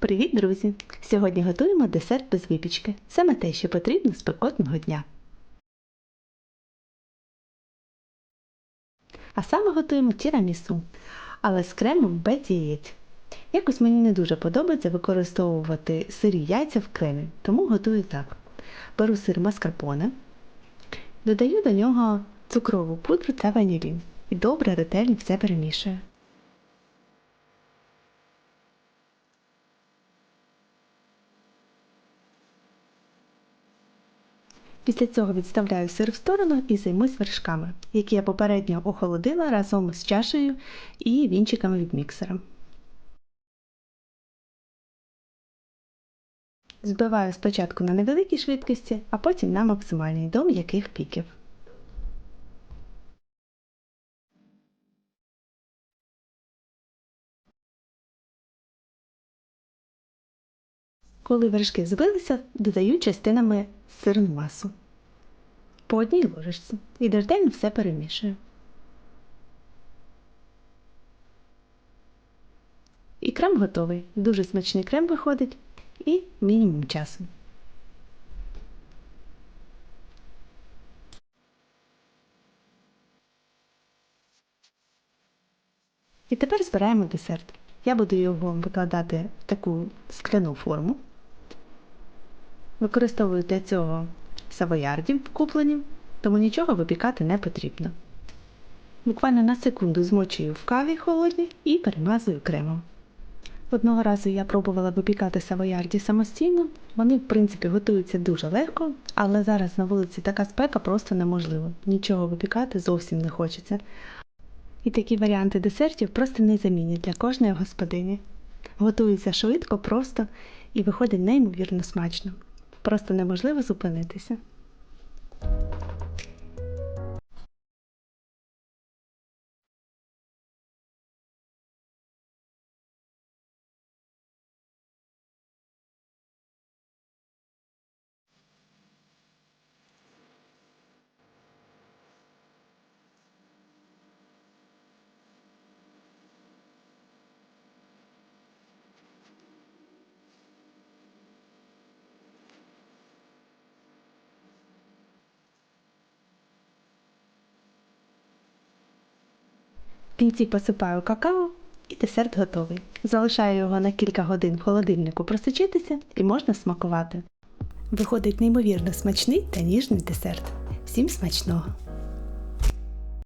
Привіт, друзі! Сьогодні готуємо десерт без випічки. Саме те, що потрібно спекотного дня. А саме готуємо тірамісу, але з кремом без яєць. Якось мені не дуже подобається використовувати сирі яйця в кремі, тому готую так. Беру сир маскарпоне, додаю до нього цукрову пудру та ванілін і добре ретельно все перемішую. Після цього відставляю сир в сторону і займусь вершками, які я попередньо охолодила разом з чашею і вінчиками від міксера. Збиваю спочатку на невеликій швидкості, а потім на максимальній до м'яких піків. Коли вершки збилися, додаю частинами сирну масу. По одній ложечці і ретельно все перемішую. І крем готовий. Дуже смачний крем виходить і мінімум часу. І тепер збираємо десерт. Я буду його викладати в таку скляну форму. Використовую для цього савоярдів куплені, тому нічого випікати не потрібно. Буквально на секунду змочую в каві холодній і перемазую кремом. Одного разу я пробувала випікати савоярді самостійно. Вони, в принципі, готуються дуже легко, але зараз на вулиці така спека просто неможливо. Нічого випікати зовсім не хочеться. І такі варіанти десертів просто незамінні для кожної господині. Готуються швидко, просто і виходить неймовірно смачно. Просто неможливо зупинитися. Кінці посипаю какао і десерт готовий. Залишаю його на кілька годин в холодильнику просичитися і можна смакувати. Виходить неймовірно смачний та ніжний десерт. Всім смачного!